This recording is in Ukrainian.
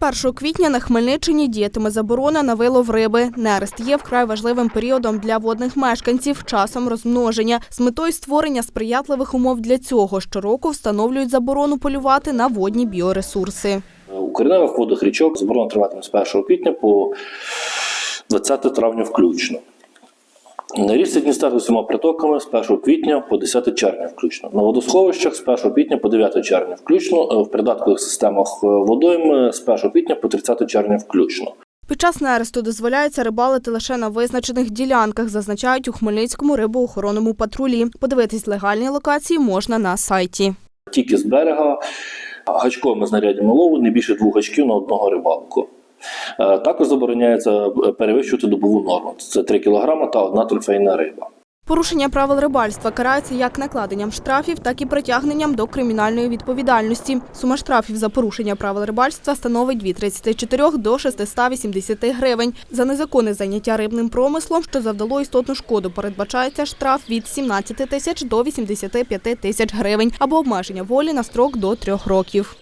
З 1 квітня на Хмельниччині діятиме заборона на вилов риби. Нерест є вкрай важливим періодом для водних мешканців, часом розмноження. З метою створення сприятливих умов для цього щороку встановлюють заборону полювати на водні біоресурси. У кореневих водах річок заборона триватиме з 1 квітня по 20 травня включно. На річці Дністер з усіма притоками з 1 квітня по 10 червня включно. На водосховищах з 1 квітня по 9 червня включно. Е, В придаткових системах е, водойм з 1 квітня по 30 червня включно. Під час нересту дозволяється рибалити лише на визначених ділянках, зазначають у Хмельницькому рибоохоронному патрулі. Подивитись легальні локації можна на сайті. Тільки з берега гачковими знарядями лову не більше двох гачків на одного рибалку. Е, Також забороняється е, перевищувати добову норму. Це 3 кг та одна трофейна риба. Порушення правил рибальства карається як накладенням штрафів, так і притягненням до кримінальної відповідальності. Сума штрафів за порушення правил рибальства становить від 34 до 680 гривень. За незаконне заняття рибним промислом, що завдало істотну шкоду, передбачається штраф від 17 тисяч до 85 тисяч гривень або обмеження волі на строк до трьох років.